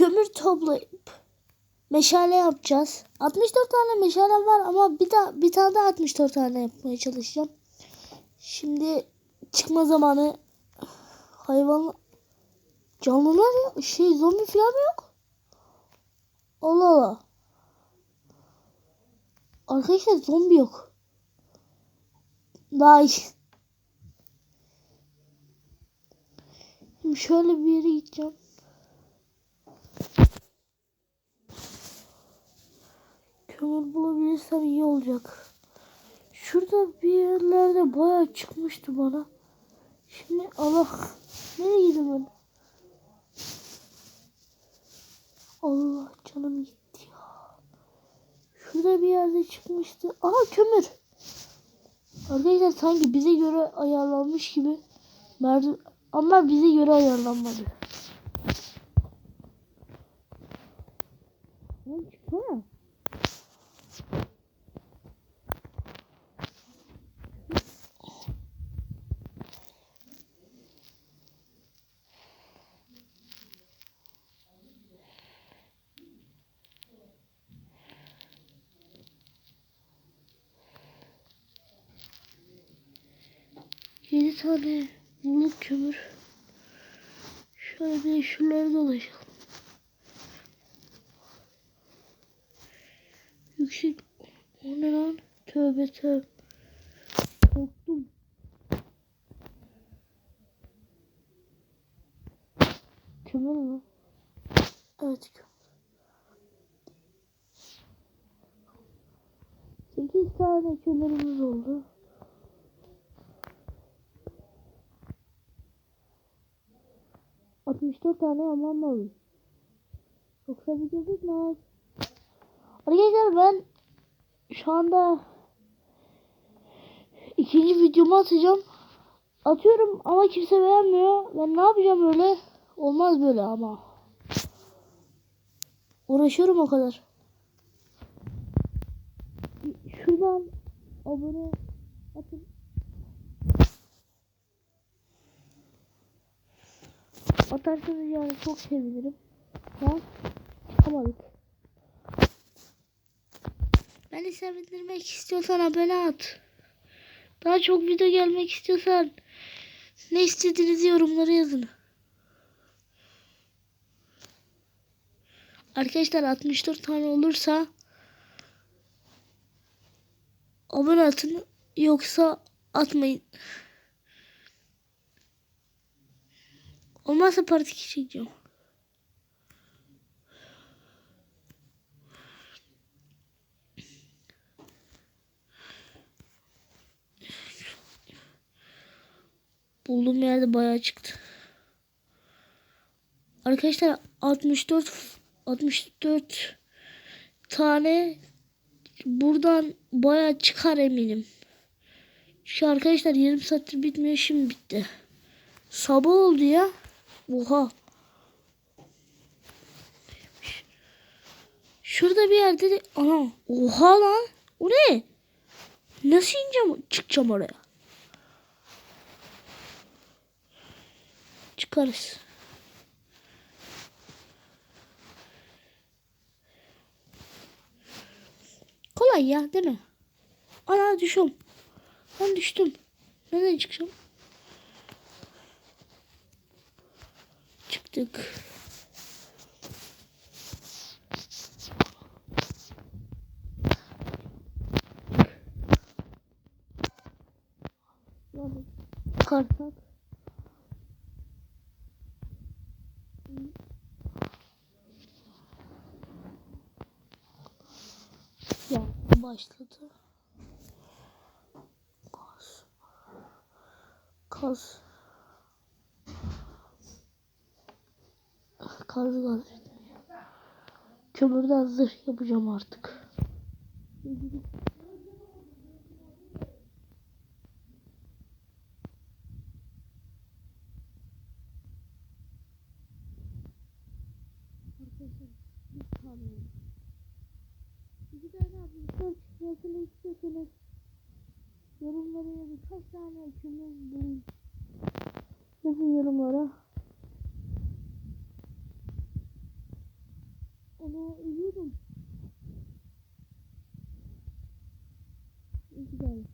kömür toplayıp meşale yapacağız. 64 tane meşale var ama bir daha bir tane daha 64 tane yapmaya çalışacağım. Şimdi çıkma zamanı hayvan canlılar ya şey zombi falan yok? Allah Allah. Arkadaşlar zombi yok. İyi. Şimdi şöyle bir yere gideceğim. Kömür bulabilirsem iyi olacak. Şurada bir yerlerde bayağı çıkmıştı bana. Şimdi Allah nereye gideyim ben? Allah canım gitti ya. Şurada bir yerde çıkmıştı. Aha kömür. Arkadaşlar sanki bize göre ayarlanmış gibi. Merdiven ama bize göre ayarlanmadı. 7 tane bunu kömür. Şöyle şunları dolaşalım. Yüksek o? Tövbe tövbe. Korktum. Kömür mü? Evet kömür. 8 tane kömürümüz oldu. Altmış dört tane yamanmalıyım. Yoksa video bitmez. Arkadaşlar ben şu anda ikinci videomu atacağım. Atıyorum ama kimse beğenmiyor. Ben ne yapacağım öyle? Olmaz böyle ama. Uğraşıyorum o kadar. Şuradan abone atın. Atarsanız yani çok sevinirim. Ha? Çıkamadık. Beni sevindirmek istiyorsan abone at. Daha çok video gelmek istiyorsan ne istediğinizi yorumlara yazın. Arkadaşlar 64 tane olursa abone atın yoksa atmayın. Olmazsa part 2 çekeceğim. Bulduğum yerde bayağı çıktı. Arkadaşlar 64 64 tane buradan bayağı çıkar eminim. Şu arkadaşlar yarım saattir bitmiyor şimdi bitti. Sabah oldu ya. Oha. Şurada bir yerde de ana oha lan. O ne? Nasıl ineceğim çıkacağım oraya? Çıkarız. Kolay ya değil mi? Ana düşüyorum. Ben düştüm. Nereden çıkacağım? Yani çıkarsak. Ya başladı. Kaz. Kaz. Kaz gaz. Kömürden zırh yapacağım artık. Bir tane atmışlar çıkmasını istiyorsanız yorumlara yazın kaç tane kömür bulayım. Yazın yorumlara. Ana ölüyorum. Ne güzel.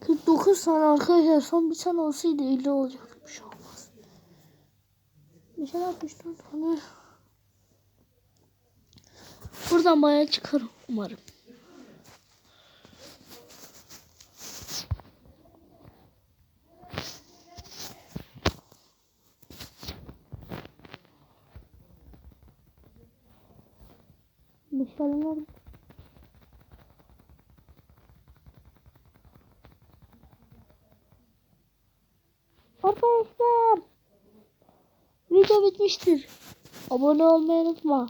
Kırk dokuz tane arkadaşlar son bir tane olsaydı 50 olacaktı bir şey olmaz. Mesela 64 tane. Buradan bayağı çıkarım umarım. Meşaleler Arkadaşlar video bitmiştir. Abone olmayı unutma.